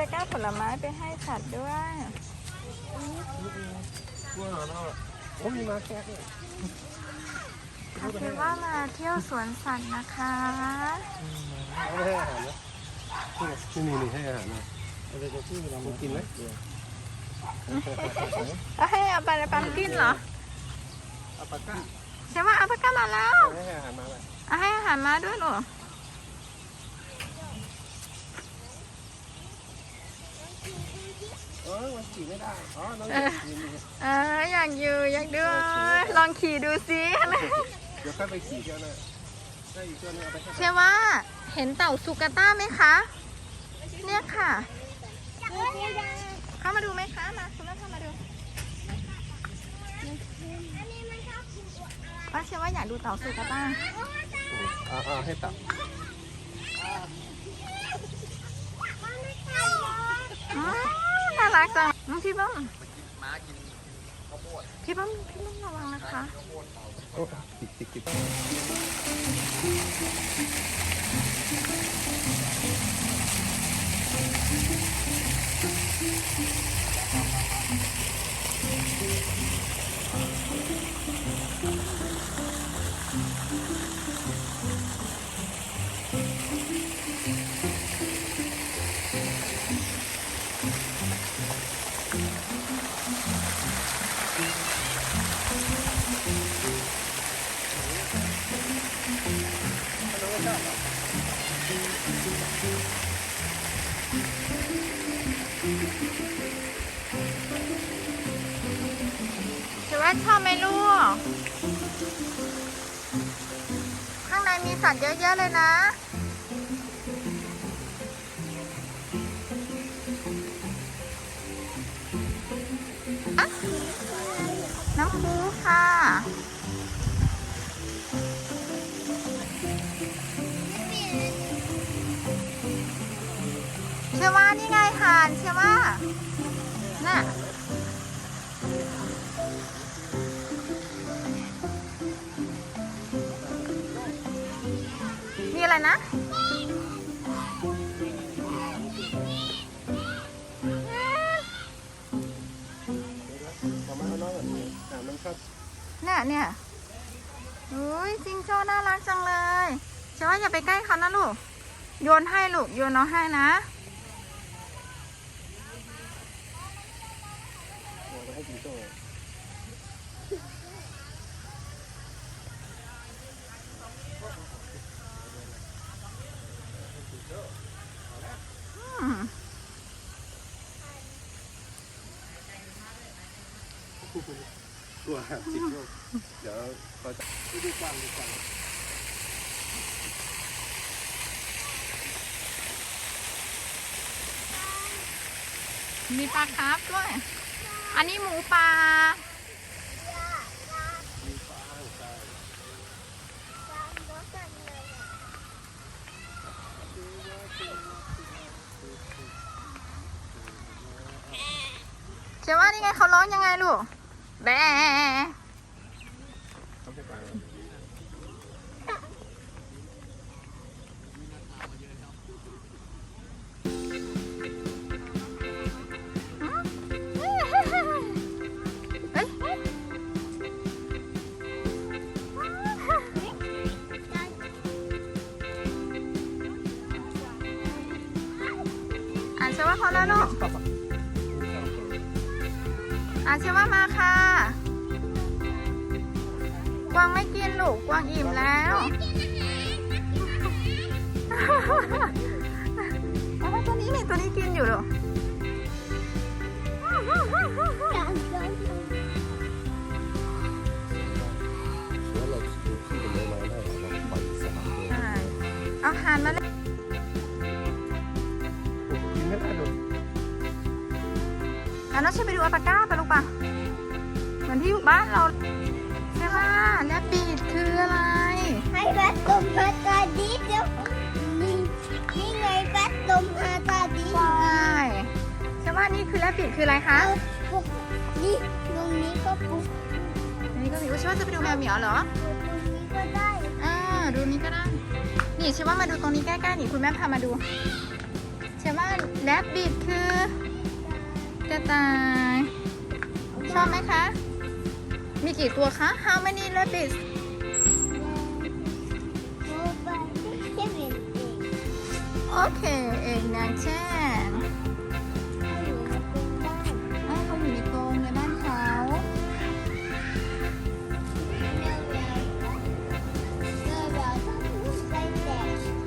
ตะกร้าผลไม้ไปให้สัตว์ด้วยกลัวเหรอเนาะโอ้มีมาแค่ด้วยเอาเป็นว่ามาเที่ยวสวนสัตว์นะคะเอาไม่ให้อาหารนะนี่นี่นี่ให้อาหารนะอะไรจะชื่อเรากินไหมแล้วให้เอาไปปันกินเหรออัปปะก้าใช่ว่าเอาปากกามาแล้วให้อาหารมาเลยเอาให้อาหารมาด้วยเหรอ ออมันขี่ไม่ได้ อ๋อ น้องอยากขี่นี่เอออยากอยู่อยากดูลองขี่ดูสิเดี๋ยวค่อยไปขี่เที่ยวหน้าได้อีกตัวนึงเอาไปให้เชื่อว่าเห็นเต่าสุกาต้าไหมคะ เนี่ยค่ะ เข้ามาดูไหมคะ มาคุณแม่เข้ามาดูว่าเชื่อว่าอยากดูเต่าสุกาต้าอ่าอ่าให้ตับอ๋อ น่ารักจังน้องพี่บ้อมพี่บ้อมพี่บ้อมระวังนะคะโอ้ติดติดติด ชอว่าชอบไหมลูก ข้างในมีสัตว์เยอะ ๆ เลยนะ น้ำพุค่ะเชื่อว่านี่ไงห่านเชื่อว่า น่ะ นะประมาณน้องแบบนี้อ่ามันก็เนี่ยเนี่ยอุ้ยจิงโจ้น่ารักจังเลยเชื่อว่าอย่าไปใกล้เขานะลูก โยนให้ลูก โยนน้องให้นะให้กินโจ้ กลัวจิกโจ้เดี๋ยวเขาจะดูกว้างดูกว้างมีปลาคาร์ฟด้วย อันนี้หมูป่าเชื่อว่านี่ไงเขาร้องยังไงลูก แบะเขาไม่เอ้ยอ่านเชื่ว่าเขาแล้วลูก อะเชื่อว่ามาค่ะ กวางไม่กินลูก กวางอิ่มแล้วเอาตัวนี้นี่ตัวนี้กินอยู่ลูกแล้วเราขี่ขี่เป็นไม้ได้เราปล่อยสลับเลยอ่าเอาหานมาเลย อะน้องช่วยไปดูอัลปาก้าไปลูกป่ะเหมือนที่อยู่บ้านเราใช่ป่ะและปีดคืออะไร ให้แบทลมฮาตาดีเดี๋ยวนี่นี่ไงแบทลมฮาตาดีใช่ใช่ว่านี่คือและปีดคืออะไรคะเอาปุ๊บนี่ตรงนี้ก็ปุ๊บอันนี้ก็มีว่าใช่ว่าจะไปดูแมวเหมียวเหรอ ตรงนี้ก็ได้ อ่าดูนี้ก็ได้ นี่ใช่ว่ามาดูตรงนี้ใกล้ๆนี่คุณแม่พามาดูใช่ช่ว่าแรบบิทคือ กระต่าย ชอบไหมคะ มีกี่ตัวคะ How many rabbits โอ้ไปเจ็บเป็นเด็กโอเคเองนะแช่นเขาอยู่ในกรงบ้านอ้าวเขาอยู่ในกรงในบ้านเขาเมื่อเราต้องไปแต่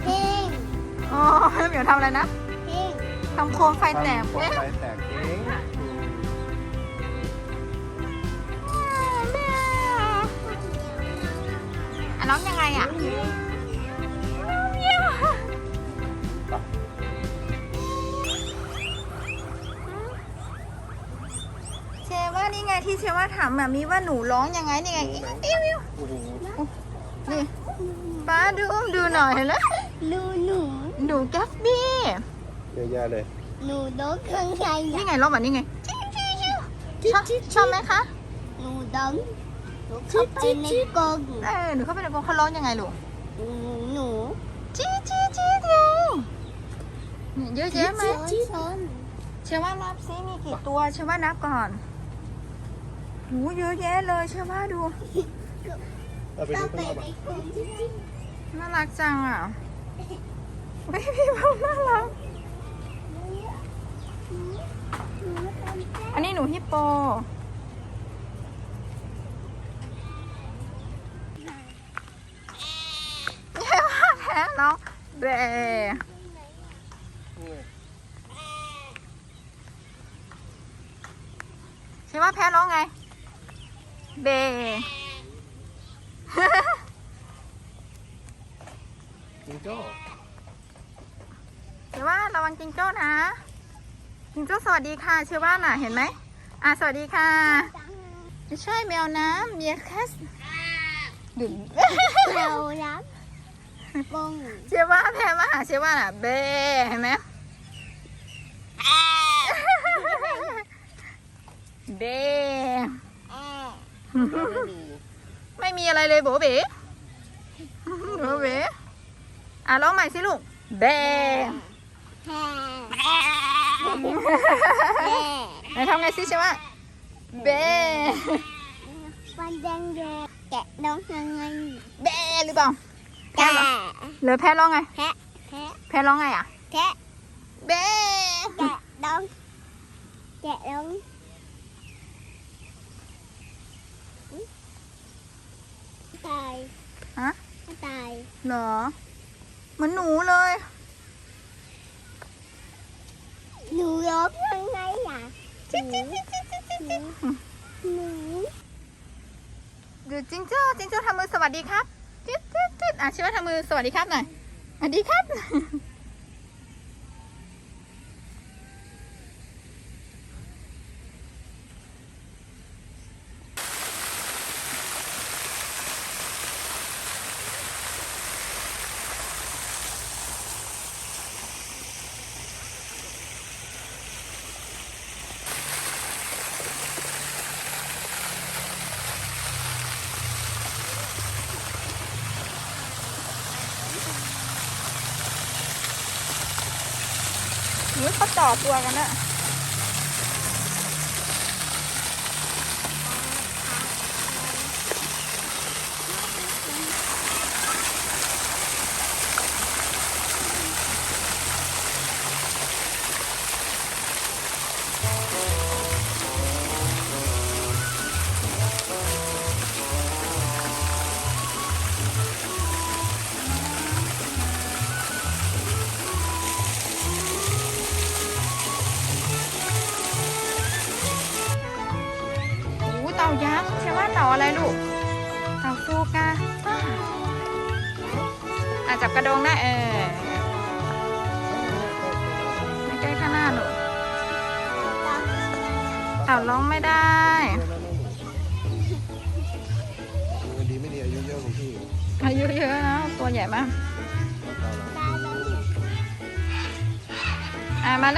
เพลงอ๋อเหมียวทำอะไรนะเพลง ทำโคมไฟแตกไฟเอ๊ะแตกเองอะร้องยังไงอะเชว่านี่ไงที่เชว่าถามแบบนี้ว่าหนูร้องยังไงนี่ไงอิ๊วอิ๊วอิ๊วโอ้โหนี่ป้าดูอุ้มดูหน่อยเห็นแล้วหนูหนูหนูแกฟบี้ เยอะแยะเลยหนูโดนข้างในนี่นะไงร้องแบบนี้ไงชอบชอบไหมคะหนูโดนหนูเข้าไปในกรงเออหนูเข้าไปในกรงเขาร้องยังไงลูกหนูหนูจี้จี้จี้เดียวเนี่ยเยอะแยะไหมชี้ชนเชื่อว่านับซิมีกี่ตัวเชื่อว่านับก่อนหูเยอะแยะเลยเชื่อว่าดูเอาไปเข้าดูไปข้างนอกในปะกรงจริงน่ารักจังอะไม่พี่บอกน่ารัก อันนี้หนูฮิปโปเชื่อว่าแพ้น้องเบเชื่อว่าแพ้ร้องไง เบจิงโจ้เชื่อว่าระวังจิงโจ้นะ จิงโจ้สวัสดีค่ะเชื่อว่าน่ะเห็นไหมอะสวัสดีค่ะ ไม่ใช่แมวน้ำเมียแคสดื่มๆเรารับกรงเชื่อว่าแพ้มาหาเชื่อว่าน่ะเบเห็นไหมเบไม่มีอะไรเลยโบเบโบเบอะร้องใหม่สิลูกเบแห่แห่ ไหนทำไงสิเชื่อว่าเบฟันแดงแดงแกะน้องยังไงเบหรือเปล่าแพ้แกะเหรอหรือแพ้ร้องไง แพะแพะแพ้ร้องไงอะแกะเบแกะน้องแกะน้องตายฮะตายเหรอเหมือนหนูเลย หนูร้องยังไงอะจิ๊ดจิ๊ดจิ๊ดจิ๊ดจิ๊ดจิ๊ดจิ๊ดหนูดูจิงโจ้จิงโจ้ทำมือสวัสดีครับจิ๊ดจิ๊ดจิ๊ดอะชิว่าทำมือสวัสดีครับหน่อยสวัสดีครับ มือเขาต่อตัวกันอะ อะไรลูกเต่าฟูกาอะอะจับกระดงได้เออไม่ใกล้ข้างหน้าลูกเต่าร้องไม่ได้ดีไม่ดีอายุเยอะของพี่อายุเยอะนะตัวใหญ่มากตาดำอะมานะ